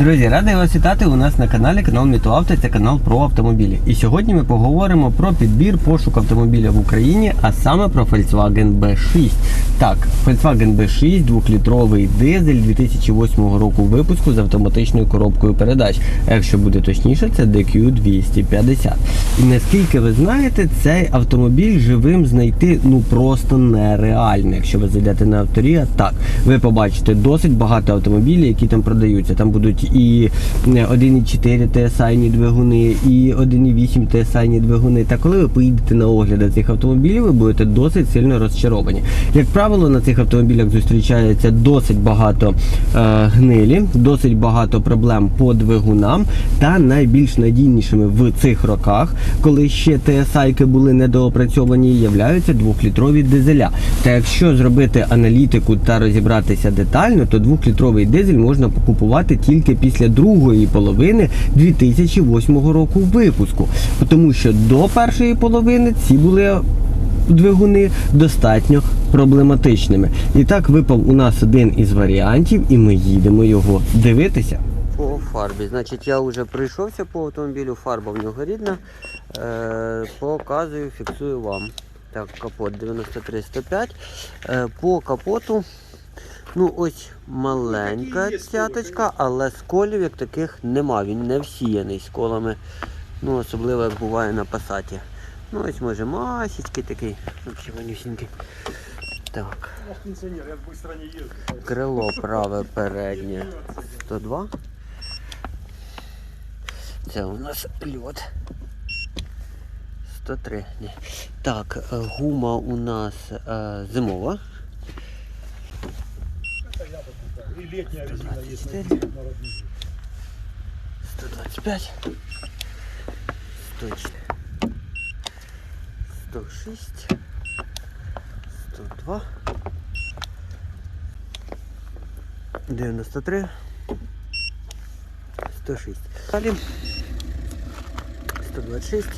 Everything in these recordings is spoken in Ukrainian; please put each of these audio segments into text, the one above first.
Друзі, радий вас вітати у нас на каналі канал Мітоавто, це канал про автомобілі. І сьогодні ми поговоримо про підбір пошук автомобіля в Україні, а саме про Volkswagen B6. Так, Volkswagen B6 2-літровий дизель 2008 року випуску з автоматичною коробкою передач. Якщо буде точніше, це DQ250. І наскільки ви знаєте, цей автомобіль живим знайти ну просто нереально. Якщо ви зайдете на авторія, так ви побачите досить багато автомобілів, які там продаються. Там будуть і 1,4 TSI двигуни, і 1,8 TSI двигуни. Та коли ви поїдете на огляди цих автомобілів, ви будете досить сильно розчаровані. Як правило, на цих автомобілях зустрічається досить багато е, гнилі, досить багато проблем по двигунам. Та найбільш надійнішими в цих роках, коли ще TSI були недоопрацьовані, являються двохлітрові дизеля. Та якщо зробити аналітику та розібратися детально, то двохлітровий дизель можна покупувати тільки після другої половини 2008 року випуску, тому що до першої половини ці були двигуни достатньо проблематичними. І так випав у нас один із варіантів, і ми їдемо його дивитися. По фарбі. Значить, я вже пройшовся по автомобілю, фарба в нього рідна. Е, показую, фіксую вам. Так, капот 9305. Е, по капоту. Ну, ось маленька цяточка, але сколів як таких нема. Він не всіяний сколами. Ну, особливо як буває на пасаті. Ну, ось може масічки такий, взагалі манюсінький. Так. Крило праве переднє 102. Це у нас льот. 103. Ні. Так, е, гума у нас е, зимова. И летняя резина есть на, 24. на роднике. 125. 104. 106. 102. 93. 106. Далі. 126.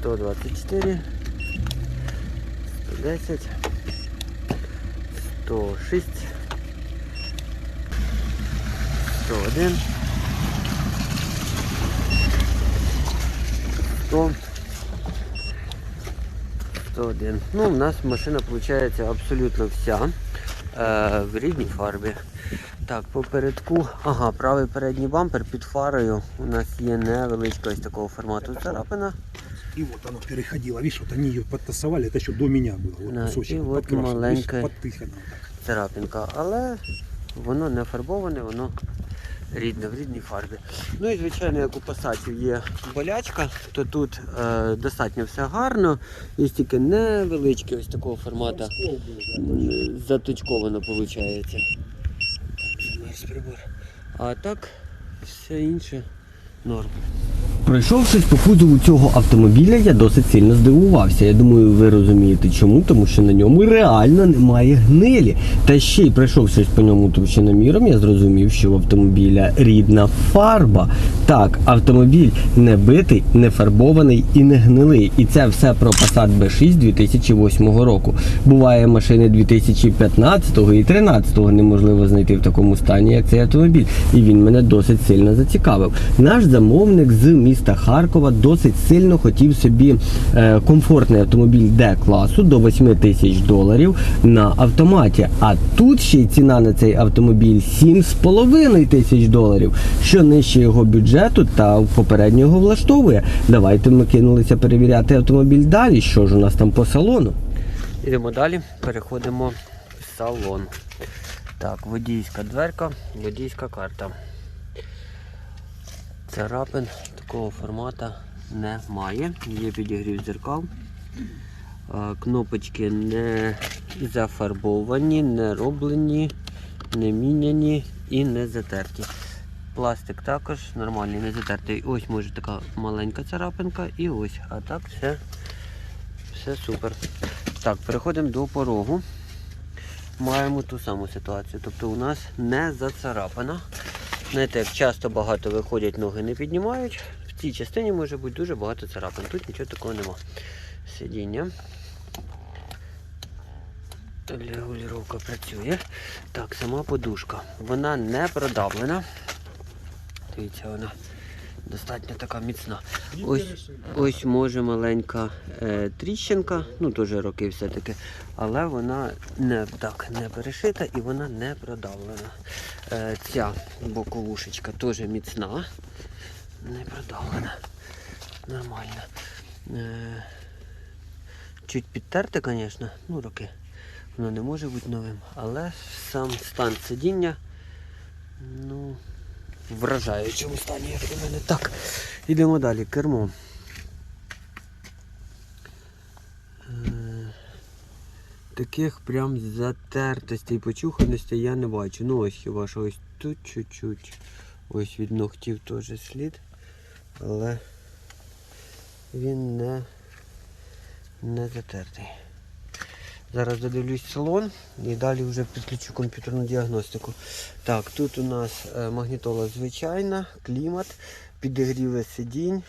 124. 110. 106. 101. 100. 101. Ну, у нас машина виходить абсолютно вся е, в рідній фарбі. Так, попередку, ага, правий передній бампер під фарою. У нас є невеличка ось такого формату царапина. И вот оно переходило. Видишь, вот они ее подтасовали, это еще до меня было. Вот Да, кусочек и вот подкрашен. Видишь, маленькая. подтыхано вот так. царапинка, але воно не фарбоване, воно рідне в рідній фарбі. Ну і звичайно, як у пасатів є болячка, то тут е, достатньо все гарно. Є тільки невеличке ось такого формату. Скол был, да, м, Заточковано виходить. Так, замерз прибор. А так, все інше норм. Пройшовшись по кузову цього автомобіля, я досить сильно здивувався. Я думаю, ви розумієте чому, тому що на ньому реально немає гнилі. Та ще й пройшовшись по ньому товщиноміром, я зрозумів, що в автомобіля рідна фарба. Так, автомобіль не битий, не фарбований і не гнилий. І це все про Passat B6 2008 року. Буває машини 2015 і 2013 неможливо знайти в такому стані, як цей автомобіль. І він мене досить сильно зацікавив. Наш замовник з міста Харкова досить сильно хотів собі е, комфортний автомобіль Д-класу до 8 тисяч доларів на автоматі. А тут ще й ціна на цей автомобіль 7,5 тисяч доларів, що нижче його бюджету та попередньо його влаштовує. Давайте ми кинулися перевіряти автомобіль далі. Що ж у нас там по салону? Йдемо далі, переходимо в салон. Так, водійська дверка, водійська карта. Царапин такого формату немає. Є підігрів дзеркал. Кнопочки не зафарбовані, не роблені, не міняні і не затерті. Пластик також нормальний, не затертий. Ось може така маленька царапинка і ось. А так все, все супер. Так, переходимо до порогу. Маємо ту саму ситуацію. Тобто у нас не зацарапана. Знаєте, як часто багато виходять, ноги не піднімають. в цій частині може бути дуже багато царапин. Тут нічого такого нема. Сидіння. Регулювання працює. Так, сама подушка. Вона не продавлена. Дивіться, вона достатньо така міцна. Ось, ось може маленька е, тріщинка, ну теж роки все-таки, але вона не так не перешита і вона не продавлена. Е, ця боковушечка теж міцна, не продавлена. Нормально. Е, чуть підтерте, звісно, ну роки. Воно не може бути новим, але сам стан сидіння, ну, вражаючому стані, як на мене. Так, йдемо далі. Кермо. Е, Таких прям затертостей, почуханостей я не бачу. Ну ось хіба що ось тут чуть-чуть. Ось від ногтів теж слід. Але він не, не затертий. Зараз додивлюсь салон і далі вже підключу комп'ютерну діагностику. Так, тут у нас е, магнітола звичайна, клімат, підігріве сидінь.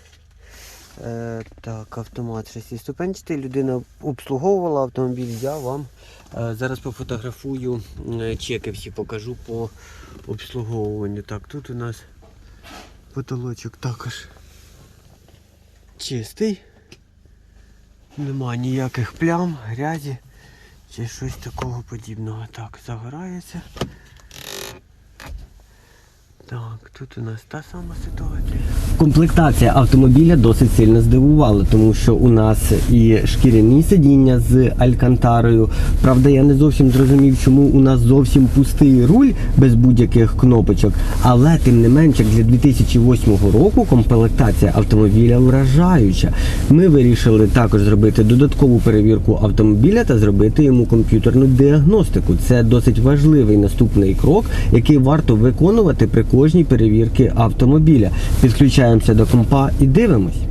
Е, так, автомат 6-ступенчатий. Людина обслуговувала автомобіль, я вам е, зараз пофотографую чеки всі покажу по обслуговуванню. Так, тут у нас потолочок також чистий. Нема ніяких плям, грязі чи щось такого подібного. Так, загорається. Так, тут у нас та сама ситуація. Комплектація автомобіля досить сильно здивувала, тому що у нас і шкіряні сидіння з алькантарою. Правда, я не зовсім зрозумів, чому у нас зовсім пустий руль без будь-яких кнопочок. Але тим не менше, для 2008 року комплектація автомобіля вражаюча. Ми вирішили також зробити додаткову перевірку автомобіля та зробити йому комп'ютерну діагностику. Це досить важливий наступний крок, який варто виконувати при кожній перевірці автомобіля. Підключаємося до компа і дивимось.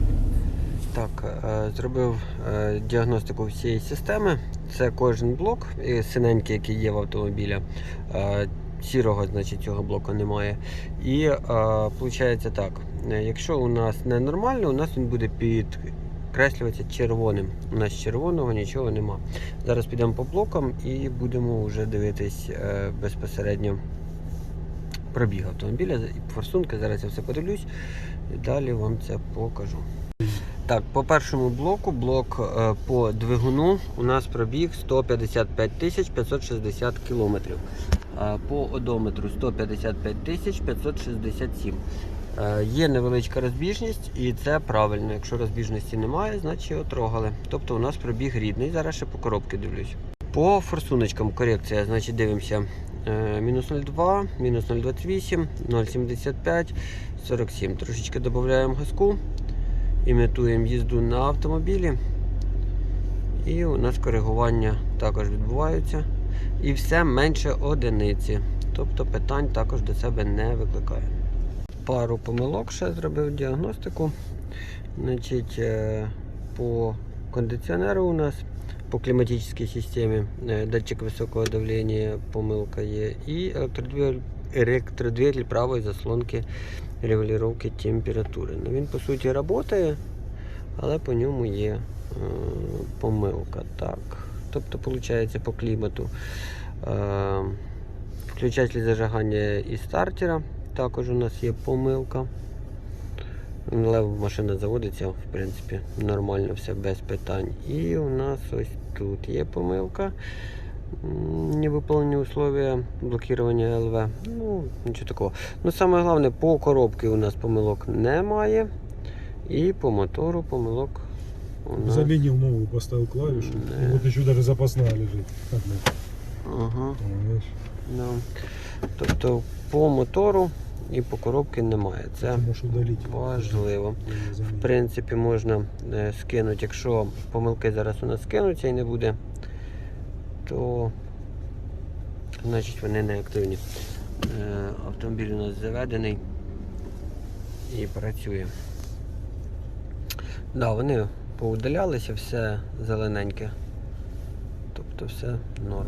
Так, е, зробив е, діагностику всієї системи. Це кожен блок, синенький, який є в автомобіля. Е, Сірого, значить, цього блоку немає. І виходить так, якщо у нас ненормально, у нас він буде підкреслюватися червоним. У нас червоного нічого нема. Зараз підемо по блокам і будемо вже дивитись безпосередньо пробіг автомобіля і форсунки. Зараз я все подивлюсь і далі вам це покажу. Так, по першому блоку, блок е, по двигуну у нас пробіг 155 тисяч 560 кілометрів. Е, по одометру 155 тисяч 567. Е, Є невеличка розбіжність, і це правильно. Якщо розбіжності немає, значить його трогали. Тобто у нас пробіг рідний. Зараз ще по коробці дивлюсь. По форсуночкам корекція, значить дивимося. Е, Мінус 0,2, мінус 0,28, 0,75, 47. Трошечки додаємо газку, імітуємо їзду на автомобілі. І у нас коригування також відбуваються. І все менше одиниці. Тобто питань також до себе не викликає. Пару помилок ще зробив діагностику. Значить, е, по кондиціонеру у нас по кліматичній системі е, датчик високого давлення помилка є. І електродвигатель, правої заслонки регулювання температури. Ну, він по суті працює, але по ньому є е, помилка. Так. Тобто, виходить, по клімату. Е, включатель зажигання і стартера. Також у нас є помилка. Але машина заводиться, в принципі, нормально все без питань. І у нас ось тут є помилка. М, Не виповнені условия блокування ЛВ. Ну, нічого такого. Ну, саме головне, по коробці у нас помилок немає. І по мотору помилок у нас. Заменил новую, поставил клавишу. Да. Вот еще даже запасная лежит. Ага. Ну, тобто по мотору і по коробці немає. Це важливо. В принципі, можна е, скинути, якщо помилки зараз у нас скинуться і не буде, то значить вони не активні. Е, Автомобіль у нас заведений і працює. Да, вони поудалялися, все зелененьке. Тобто все норм.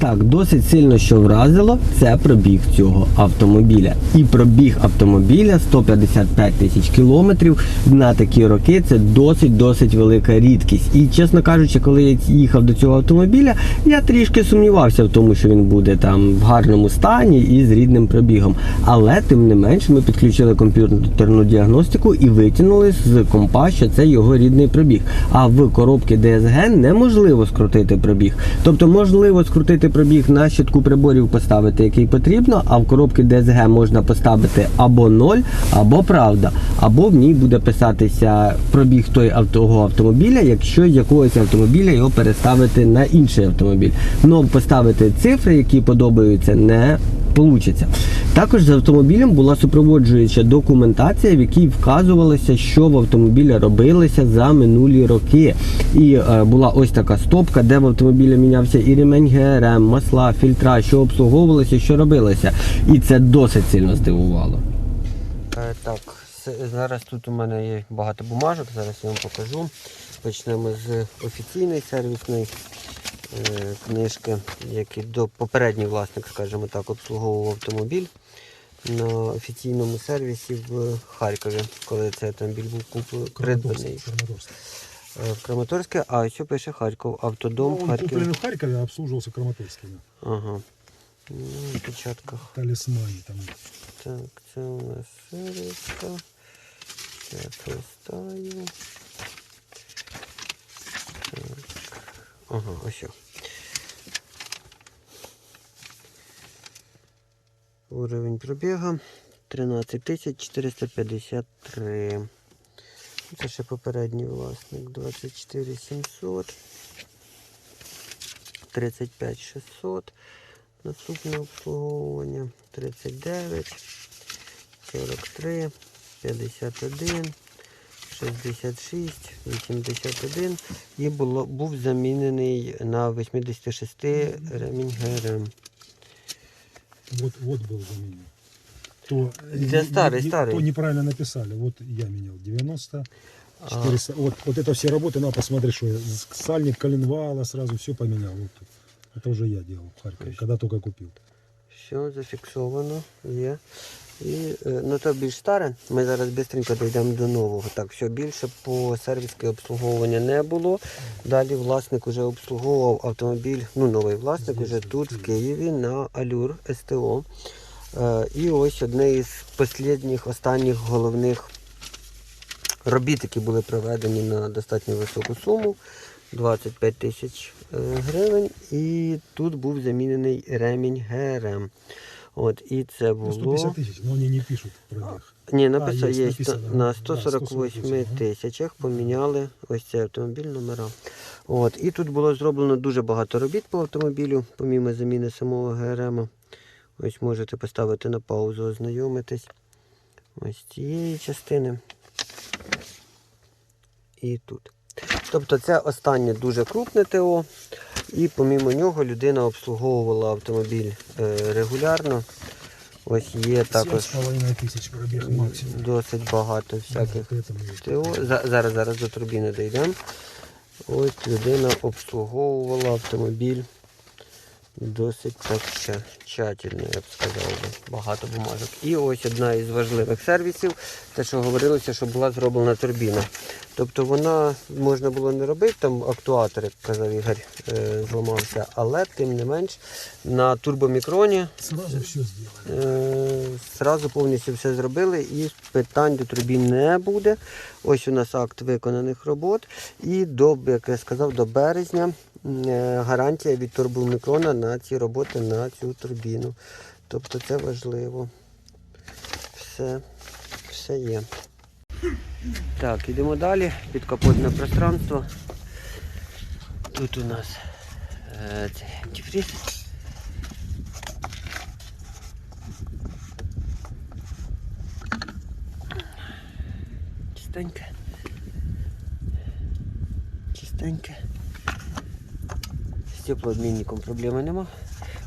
Так, досить сильно, що вразило, це пробіг цього автомобіля. І пробіг автомобіля 155 тисяч кілометрів на такі роки це досить-досить велика рідкість. І чесно кажучи, коли я їхав до цього автомобіля, я трішки сумнівався в тому, що він буде там в гарному стані і з рідним пробігом. Але тим не менш ми підключили комп'ютерну діагностику і витягнули з компа, що це його рідний пробіг. А в коробці DSG неможливо скрутити пробіг. Тобто можливо скрутити пробіг на щитку приборів поставити, який потрібно, а в коробки ДСГ можна поставити або 0, або правда, або в ній буде писатися пробіг той того автомобіля, якщо якогось автомобіля його переставити на інший автомобіль. Ну поставити цифри, які подобаються, не Получиться. Також з автомобілем була супроводжуюча документація, в якій вказувалося, що в автомобілі робилося за минулі роки. І е, була ось така стопка, де в автомобілі мінявся і ремень ГРМ, масла, фільтра, що обслуговувалося, що робилося. І це досить сильно здивувало. Так, зараз тут у мене є багато бумажок, зараз я вам покажу. Почнемо з офіційної сервісної е, книжки, який до попередній власник, скажімо так, обслуговував автомобіль на офіційному сервісі в Харкові, коли цей автомобіль був куплений, придбаний. Е, в Краматорське, а ось пише Харків, автодом Ну, Харків. купленный в Харькове, а обслуживался Краматорским. Ага. Ну, в печатках. Талисмане там. Так, це у нас сервіска. Я пролистаю. Ага, ось. Уровень пробіга 13453. Це ще попередній власник 24700. 35600. Наступне обслуговування 39, 43, 51, 66, 81 і було, був замінений на 86 ремінь ГРМ. Вот, вот был заменен. То, Да, не- старый, не- старый. То неправильно написали. Вот я менял 90, А. 400. Вот, вот это все работы, на посмотри, что я с- сальник коленвала сразу все поменял. Вот тут. Это уже я делал в Харькове, когда только купил. Все зафіксовано, є. І, е, ну то більш старе. Ми зараз швидко дійдемо до нового. Так, все більше по сервіське обслуговування не було. Далі власник вже обслуговував автомобіль, ну новий власник вже тут, в Києві, на Алюр СТО. Е, і ось одне із останніх, останніх головних робіт, які були проведені на достатньо високу суму. 25 тисяч е, гривень. І тут був замінений ремінь ГРМ. От, і це Ну, було. 150 тысяч, но они не пишут пробег. Ні, написано, є, є, написано, на 148 148, тисячах поміняли ось цей автомобіль номера. От, і тут було зроблено дуже багато робіт по автомобілю, помімо заміни самого ГРМ. Ось можете поставити на паузу, ознайомитись. Ось цієї частини. І тут. Тобто це останнє дуже крупне ТО. І помімо нього людина обслуговувала автомобіль е, регулярно. Ось є також 7,5 тысяч пробег максимум. досить багато всяких Вот это мы- ТО. За- Зараз, зараз до турбіни дійдемо. Ось людина обслуговувала автомобіль досить так ща- тщательно, я б сказав. би. Багато бумажок. І ось одна із важливих сервісів, те, що говорилося, що була зроблена турбіна. Тобто вона можна було не робити, там актуатор, як казав Ігор, е, зламався, але тим не менш на турбомікроні Сразу все. Е, Зразу повністю все зробили і питань до турбін не буде. Ось у нас акт виконаних робот. І до, як я сказав, до березня е, гарантія від турбомікрона на ці роботи на цю турбіну. Тобто це важливо. Все, все є. Так, йдемо далі. Підкапотне пространство. Тут у нас е, Чистеньке. Чистеньке. З теплообмінником проблеми нема.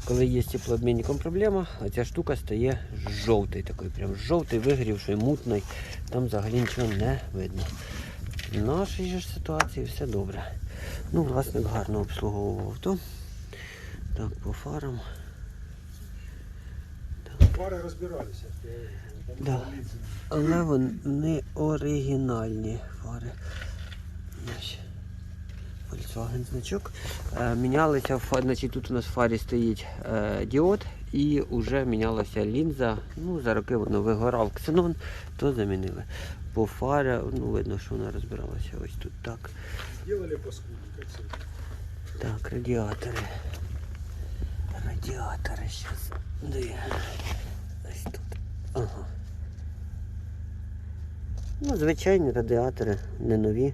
Коли є з теплообмінником проблема, оця штука стає жовтий такий, прям жовтий, вигрівший, мутний. Там взагалі нічого не видно. В нашій же ситуації все добре. Ну, власник гарно обслуговував авто. Так, по фарам. Пары разбирались. Да. Але вони оригінальні фари. Volkswagen значок. Е, мінялися, значить, тут у нас в фарі стоїть е, діод і вже мінялася лінза. Ну, за роки воно вигорав ксенон, то замінили. По фарі, ну видно, що вона розбиралася ось тут так. Сделали паскуду, как. Так, радіатори. Радіатори зараз. Де? Ось тут. Ага. Ну, звичайні радіатори, не нові.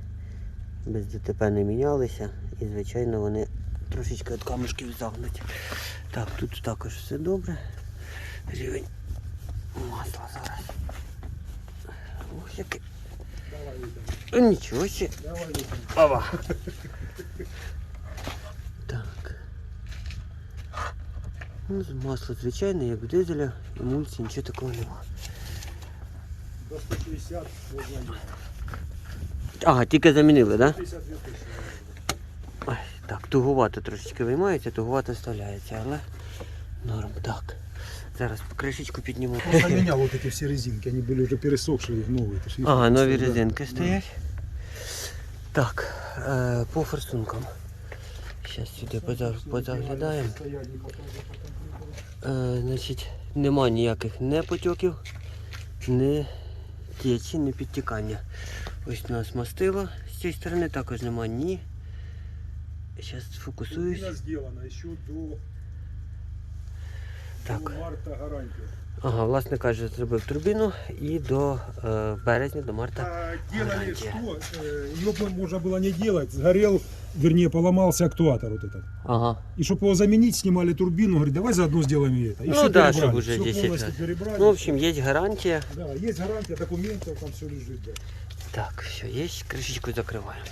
Без ДТП не мінялися. І, звичайно, вони трошечки від камушків загнуті. Так, тут також все добре. Рівень масла зараз. Ох, який. Нічого ще. давай, Витя. Ова. Так. Ну, з- масло звичайне, як в дизеля, емульсії, нічого такого нема. До 160 можно ехать. Ага, тільки замінили, так? Да? 52 тысячи. Ой, так, тугувато трошечки виймається, тугувато вставляється, але норм. Так. Зараз кришечку підніму. Просто менял вот эти все резинки, они были уже пересохшие, новые. Это ж их Ага, нові да. резинки Да. стоять. Так, е, по форсункам. Зараз сюди поза- позаглядаємо. Стоять, не показывай, потом Е, значить, нема ніяких не потьоків, не течі, не підтікання. Ось у нас мастило з цієї сторони, також нема ні. Зараз фокусуюсь. Вона зроблена ще до, Так. марта гарантия. Ага, власне каже, зробив турбіну і до е, березня, до марта. А делали гарантия. что? Ее можно было не делать. Сгорел, вернее, поломался актуатор вот этот. Ага. И чтобы его заменить, снимали турбину. Говорит, давай заодно сделаем и это. И Ну всё да, перебрали, чтобы уже всё 10 полностью раз. перебрали. Ну, в общем, є гарантія. Да, есть гарантия документов, там все лежит. Да. Так, все, є, кришечку закриваємо.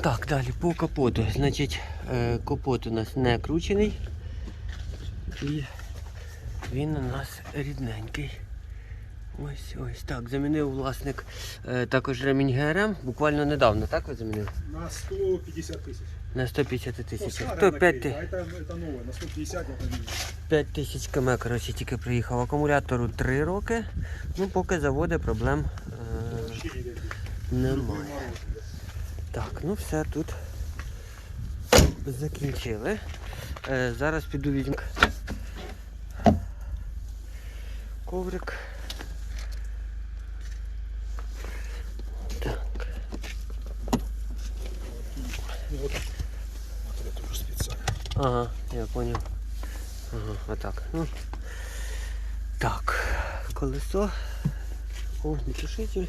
Так, далі по капоту. Значить, е, капот у нас не кручений. І він у нас рідненький. Ось ось так. Замінив власник е, також ремінь ГРМ. Буквально недавно, так ви замінили? На 150 тысяч. На 150 Ну, тисяч. старая 105 наклейка, ти- а это, это новое, на 150 это не 5 тисяч км, коротше, тільки приїхав. Акумулятору 3 роки. Ну, поки заводи проблем е, вообще никаких. немає. Так, ну все тут закінчили. Е, зараз піду візьму коврик. Так. Вот. Вот это уже специально. Ага, я понял. Ага, отак. Ну. Так, колесо. Огнетушитель.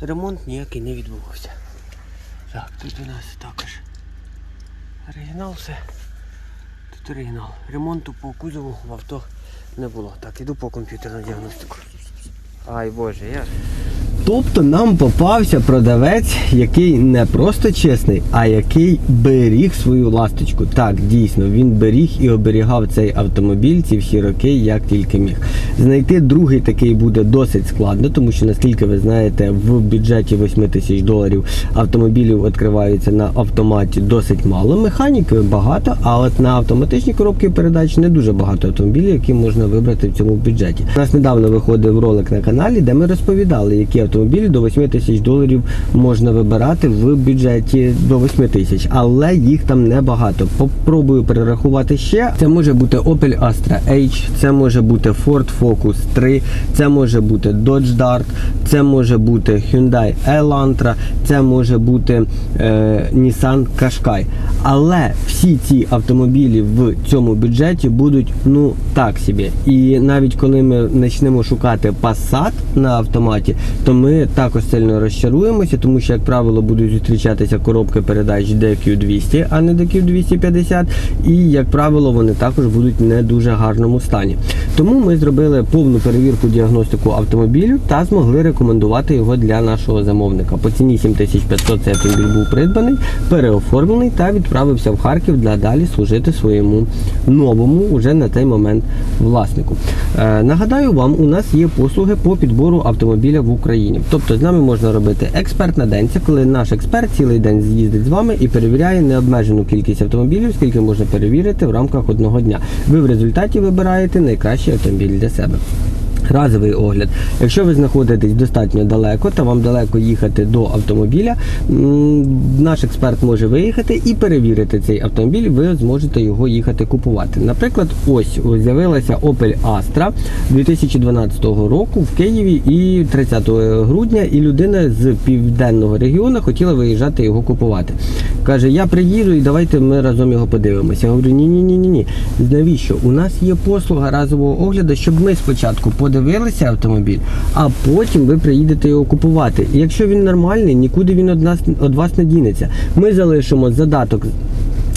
Ремонт ніякий не відбувався. Так, тут у нас також оригінал все. Тут оригінал. Ремонту по кузову в авто не було. Так, іду по комп'ютерну діагностику. Ай боже, я. Тобто нам попався продавець, який не просто чесний, а який беріг свою ласточку. Так, дійсно, він беріг і оберігав цей автомобіль ці всі роки, як тільки міг. Знайти другий такий буде досить складно, тому що, наскільки ви знаєте, в бюджеті 8 тисяч доларів автомобілів відкриваються на автоматі досить мало. Механіки багато, а от на автоматичні коробки передач не дуже багато автомобілів, які можна вибрати в цьому бюджеті. У нас недавно виходив ролик на каналі, де ми розповідали, які автомобілі до 8 тисяч доларів можна вибирати в бюджеті до 8 тисяч, але їх там небагато. Попробую перерахувати ще. Це може бути Opel Astra H, це може бути Ford Focus 3, це може бути Dodge Dart, це може бути Hyundai Elantra, це може бути е, Nissan Qashqai. Але всі ці автомобілі в цьому бюджеті будуть ну так собі. І навіть коли ми почнемо шукати Passat на автоматі, то ми також сильно розчаруємося, тому що, як правило, будуть зустрічатися коробки передач DQ200, а не DQ250. І, як правило, вони також будуть в не дуже гарному стані. Тому ми зробили повну перевірку діагностику автомобілю та змогли рекомендувати його для нашого замовника. По ціні 7500 цей автомобіль був придбаний, переоформлений та відправився в Харків для далі служити своєму новому уже на той момент власнику. Е, нагадаю вам, у нас є послуги по підбору автомобіля в Україні. Тобто з нами можна робити експерт на день. Це коли наш експерт цілий день з'їздить з вами і перевіряє необмежену кількість автомобілів, скільки можна перевірити в рамках одного дня. Ви в результаті вибираєте найкращий автомобіль для себе. Разовий огляд. Якщо ви знаходитесь достатньо далеко та вам далеко їхати до автомобіля, наш експерт може виїхати і перевірити цей автомобіль. Ви зможете його їхати купувати. Наприклад, ось з'явилася Opel Astra 2012 року в Києві і 30 грудня, і людина з південного регіону хотіла виїжджати його купувати. Каже, я приїду і давайте ми разом його подивимося. Я говорю, ні, ні, ні, ні, ні. Навіщо? У нас є послуга разового огляду, щоб ми спочатку подивилися автомобіль, а потім ви приїдете його купувати. Якщо він нормальний, нікуди він від від вас не дінеться. Ми залишимо задаток.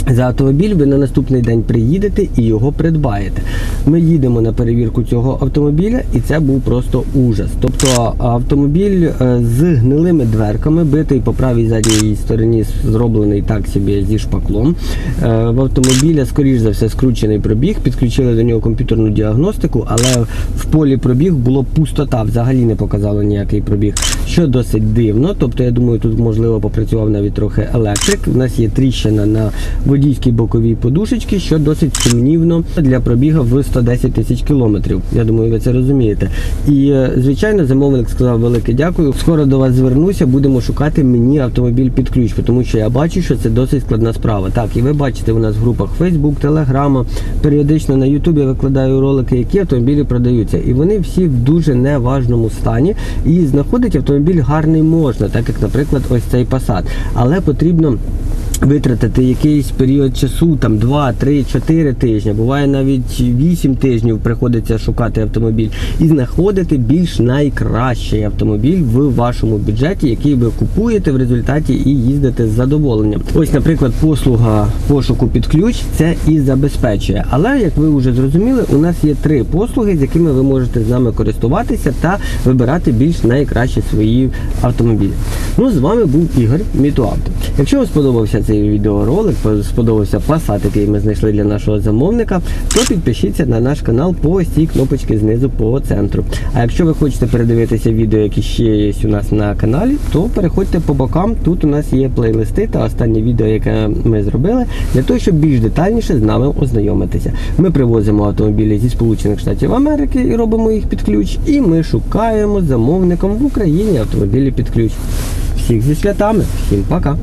За автомобіль ви на наступний день приїдете і його придбаєте. Ми їдемо на перевірку цього автомобіля, і це був просто ужас. Тобто автомобіль е, з гнилими дверками, битий по правій задній стороні, зроблений так собі зі шпаклом. Е, В автомобіля, скоріш за все, скручений пробіг, підключили до нього комп'ютерну діагностику, але в полі пробіг було пустота, взагалі не показало ніякий пробіг, що досить дивно. Тобто, я думаю, тут можливо попрацював навіть трохи електрик. У нас є тріщина на водійській боковій подушечці, що досить сумнівно для пробіга в 110 тисяч кілометрів. Я думаю, ви це розумієте. І е, звичайно, замовник сказав велике дякую. Скоро до вас звернуся, будемо шукати мені автомобіль під ключ, тому що я бачу, що це досить складна справа. Так, і ви бачите, у нас в групах Facebook, Telegram, періодично на YouTube я викладаю ролики, які автомобілі продаються, і вони всі в дуже неважному стані. І знаходити автомобіль гарний можна, так як, наприклад, ось цей Passat. Але потрібно. Витратити якийсь період часу, там 2, 3, 4 тижні, буває навіть 8 тижнів приходиться шукати автомобіль і знаходити більш найкращий автомобіль в вашому бюджеті, який ви купуєте в результаті і їздите з задоволенням. Ось, наприклад, послуга пошуку під ключ це і забезпечує. Але як ви вже зрозуміли, у нас є три послуги, з якими ви можете з нами користуватися та вибирати більш найкращі свої автомобілі. Ну, з вами був Ігор Мітуавто. Якщо вам сподобався цей відеоролик, сподобався Passat, який ми знайшли для нашого замовника, то підпишіться на наш канал по ось цій кнопочці знизу по центру. А якщо ви хочете передивитися відео, які ще є у нас на каналі, то переходьте по бокам. Тут у нас є плейлисти та останнє відео, яке ми зробили, для того, щоб більш детальніше з нами ознайомитися. Ми привозимо автомобілі зі Сполучених Штатів Америки і робимо їх під ключ. І ми шукаємо замовникам в Україні автомобілі під ключ. Всіх зі святами, всім пока!